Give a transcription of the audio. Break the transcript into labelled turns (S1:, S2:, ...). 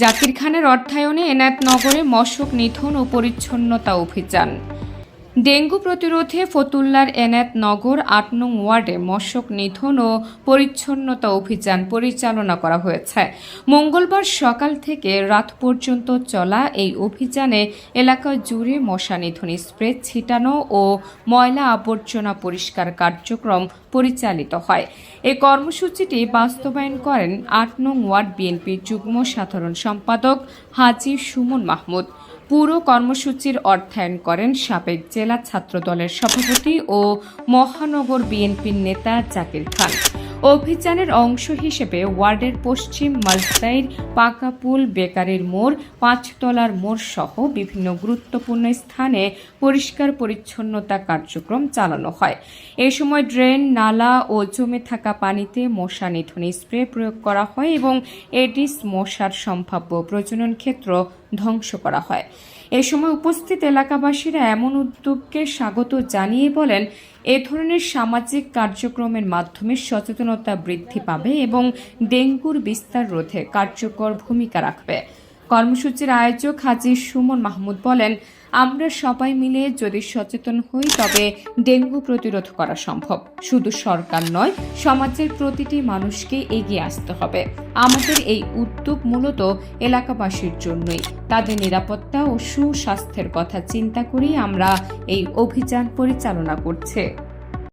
S1: জাকির খানের অর্থায়নে এনায়েতনগরে মশক নিধন ও পরিচ্ছন্নতা অভিযান। ডেঙ্গু প্রতিরোধে ফতুল্লার এনায়েতনগর আট নং ওয়ার্ডে মশক নিধন ও পরিচ্ছন্নতা অভিযান পরিচালনা করা হয়েছে। মঙ্গলবার সকাল থেকে রাত পর্যন্ত চলা এই অভিযানে এলাকা জুড়ে মশা নিধন স্প্রে, ছিটানো ও ময়লা আবর্জনা পরিষ্কার কার্যক্রম পরিচালিত হয়। এই কর্মসূচিটি বাস্তবায়ন করেন আট নং ওয়ার্ড বিএনপির যুগ্ম সাধারণ সম্পাদক হাজি সুমন মাহমুদ। পুরো কর্মসূচির অর্থায়ন করেন সাবেক জেলা ছাত্রদলের সভাপতি ও মহানগর বিএনপির নেতা জাকির খান। অভিযানের অংশ হিসেবে ওয়ার্ডের পশ্চিম মালসাইর পাকাপুল বেকারের মোড়, পাঁচতলার মোড় সহ বিভিন্ন গুরুত্বপূর্ণ স্থানে পরিষ্কার পরিচ্ছন্নতা কার্যক্রম চালানো হয়। এ সময় ড্রেন, নালা ও জমে থাকা পানিতে মশা নিধন স্প্রে প্রয়োগ করা হয় এবং এডিস মশার সম্ভাব্য প্রজনন ক্ষেত্র ধ্বংস করা হয়। এ সময় উপস্থিত এলাকাবাসীরা এমন উদ্যোগকে স্বাগত জানিয়ে বলেন, এ ধরনের সামাজিক কার্যক্রমের মাধ্যমে সচেতনতা বৃদ্ধি পাবে এবং ডেঙ্গুর বিস্তার রোধে কার্যকর ভূমিকা রাখবে। কর্মসূচির আয়োজক হাজি সুমন মাহমুদ বলেন আমরা সবাই মিলে যদি সচেতন হই, তবে ডেঙ্গু প্রতিরোধ করা সম্ভব। শুধু সরকার নয়, সমাজের প্রতিটি মানুষকে এগিয়ে আসতে হবে। আমাদের এই উদ্যোগ মূলত এলাকাবাসীর জন্যই। তাদের নিরাপত্তা ও সুস্বাস্থ্যের কথা চিন্তা করেই আমরা এই অভিযান পরিচালনা করছে।